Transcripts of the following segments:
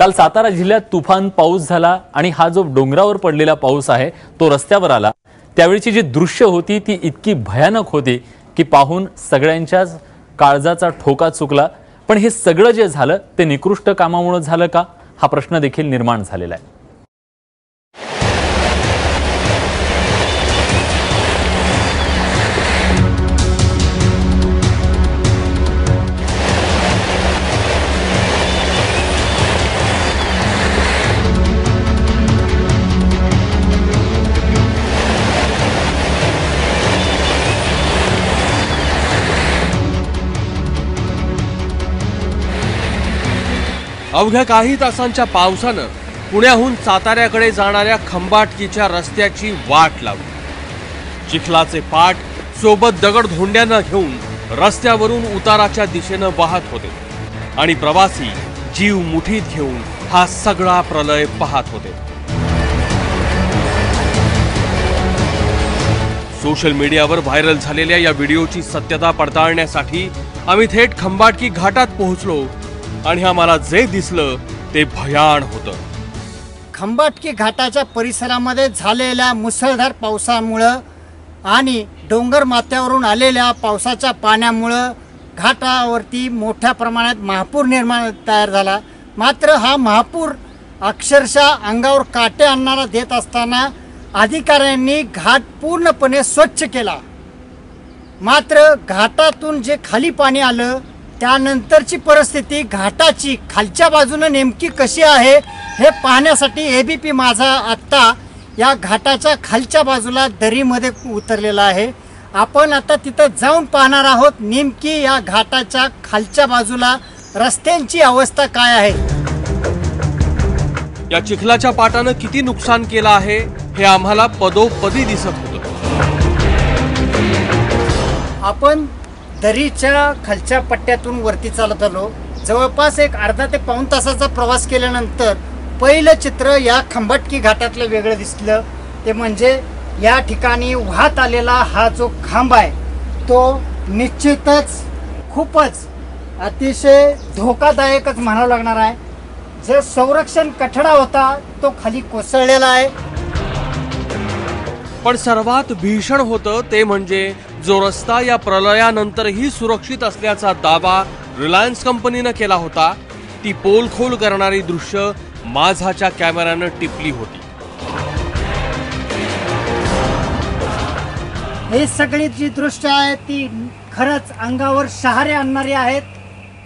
काल सातारा जिल्ह्यात तुफान पाऊस झाला आणि हा जो डोंगरावर पडलेला पाऊस आहे तो रस्त्यावर आला. त्यावेळीची जी दृश्य होती ती इतकी भयानक होती की पाहून सगळ्यांच्याच काळजाचा ठोका चुकला. पण हे सगळं जे झालं ते निकृष्ट कामामुळे झालं का? हा प्रश्न देखील निर्माण झालेला आहे. अवघ्या काही तासांच्या पावसानं पुण्याहून साताऱ्याकडे जाणाऱ्या खंबाटकीच्या रस्त्याची वाट लावली. चिखलाचे पाट सोबत दगडधोंड्यांना घेऊन रस्त्यावरून उताराच्या दिशेनं वाहत होते आणि प्रवासी जीव मुठीत घेऊन हा सगळा प्रलय पाहत होते. सोशल मीडियावर व्हायरल झालेल्या या व्हिडिओची सत्यता पडताळण्यासाठी आम्ही थेट खंबाटकी घाटात पोहोचलो आणि आम्हाला जे दिसलं ते भयाण होतं. खंबाटकी घाटाच्या परिसरामध्ये झालेल्या मुसळधार पावसामुळं आणि डोंगर माथ्यावरून आलेल्या पावसाच्या पाण्यामुळं घाटावरती मोठ्या प्रमाणात महापूर निर्माण तयार झाला. मात्र हा महापूर अक्षरशः अंगावर काटे आणणारा देत असताना अधिकाऱ्यांनी घाट पूर्णपणे स्वच्छ केला. मात्र घाटातून जे खाली पाणी आलं त्यानंतरची परिस्थिती घाटाची खालच्या बाजूनं नेमकी कशी आहे हे पाहण्यासाठी ए बी पी माझा आत्ता या घाटाच्या खालच्या बाजूला दरीमध्ये उतरलेला आहे. आपण आता तिथं जाऊन पाहणार आहोत नेमकी या घाटाच्या खालच्या बाजूला रस्त्यांची अवस्था काय आहे. या चिखलाच्या पाटानं किती नुकसान केलं आहे हे आम्हाला पदोपदी दिसत होतं. आपण दरीच्या खालच्या पट्ट्यातून वरती चालत आलो. जवळपास एक अर्धा ते पाऊण तासाचा प्रवास केल्यानंतर पहिलं चित्र या खंबाटकी घाटातलं वेगळं दिसलं. ते म्हणजे या ठिकाणी वाहत आलेला हा जो खांब आहे तो निश्चितच खूपच अतिशय धोकादायकच म्हणावं लागणार आहे. जो संरक्षण कठडा होता तो खाली कोसळलेला आहे. पण सर्वात भीषण होतं ते म्हणजे जो रस्ता या प्रलयानंतरही सुरक्षित असल्याचा दावा रिलायन्स कंपनीनं केला होता ती पोलखोल करणारी दृश्य माझाच्या कॅमेऱ्यानं टिपली होती. हे सगळी जी दृश्य आहे ती खरंच अंगावर शहारे आणणारी आहेत.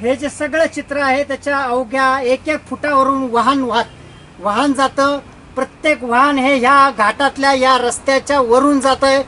हे जे सगळं चित्र आहे त्याच्या अवघ्या एक एक फुटावरून वाहन वाहत वाहन जातं. प्रत्येक वाहन हे ह्या घाटातल्या या रस्त्याच्या वरून जात आहे.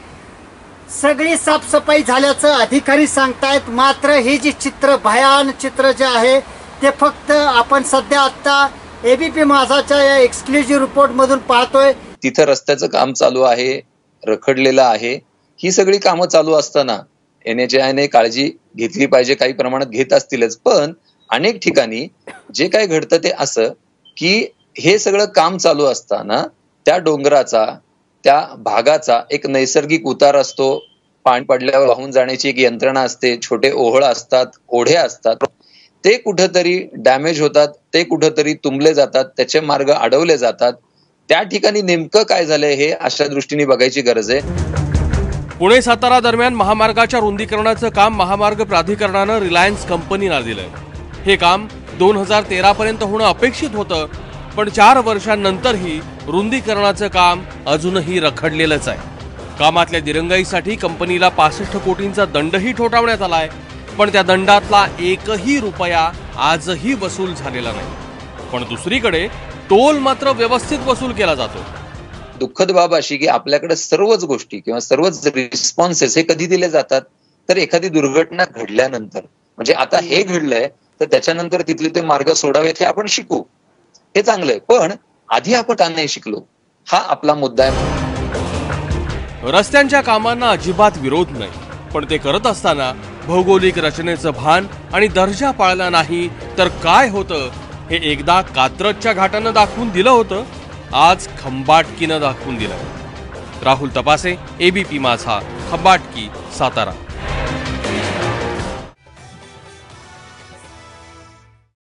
सगळी साफसफाई झाल्याचं अधिकारी सांगतायत. मात्र हे जे चित्र भयान चित्र जे आहे ते फक्त आपण सध्या आता एबीपी माझाच्या या एक्सक्लुझिव्ह रिपोर्ट मधून पाहतोय. तिथं रस्त्याचं काम चालू आहे रखडलेलं आहे. ही सगळी कामं चालू असताना एन एच आयने काळजी घेतली पाहिजे काही प्रमाणात घेत असतीलच. पण अनेक ठिकाणी जे काय घडतं ते असं की हे सगळं काम चालू असताना त्या डोंगराचा त्या भागाचा एक नैसर्गिक उतार असतो. पाणी पडल्यावर वाहून जाण्याची एक यंत्रणा असते. छोटे ओहळ असतात ओढे असतात. ते कुठंतरी डॅमेज होतात ते कुठंतरी तुंबले जातात त्याचे मार्ग अडवले जातात. त्या ठिकाणी नेमकं काय झालंय हे अशा दृष्टीने बघायची गरज आहे. पुणे सातारा दरम्यान महामार्गाच्या रुंदीकरणाचं काम महामार्ग प्राधिकरणानं रिलायन्स कंपनीला दिलंय. हे काम दोन हजार तेरा पर्यंत होणं अपेक्षित होतं. पण चार वर्षांनंतरही रुंदीकरणाचं काम अजूनही रखडलेलंच आहे. कामातल्या दिरंगाईसाठी कंपनीला पासष्ट कोटींचा दंडही ठोठावण्यात आलाय पण त्या दंडातला एकही रुपया आजही वसूल झालेला नाही. पण दुसरीकडे टोल मात्र व्यवस्थित वसूल केला जातो. दुःखद बाब अशी की आपल्याकडे सर्वच गोष्टी किंवा सर्वच रिस्पॉन्सेस हे कधी दिले जातात? तर एखादी दुर्घटना घडल्यानंतर. म्हणजे आता हे घडलंय तर त्याच्यानंतर तिथले ते मार्ग सोडावेत हे आपण शिकू. हे चांगलंय पण आधी आपण का नाही शिकलो? हा आपला मुद्दा आहे रस्त्यांच्या कामांना अजिबात विरोध नाही. पण ते करत असताना भौगोलिक रचनेचं भान आणि दर्जा पाळला नाही तर काय होतं? हे एकदा कात्रजच्या घाटानं दाखवून दिलं होतं. आज खंबाटकीनं दाखवून दिलं. राहुल तपासे एबीपी माझा खंबाटकी सातारा.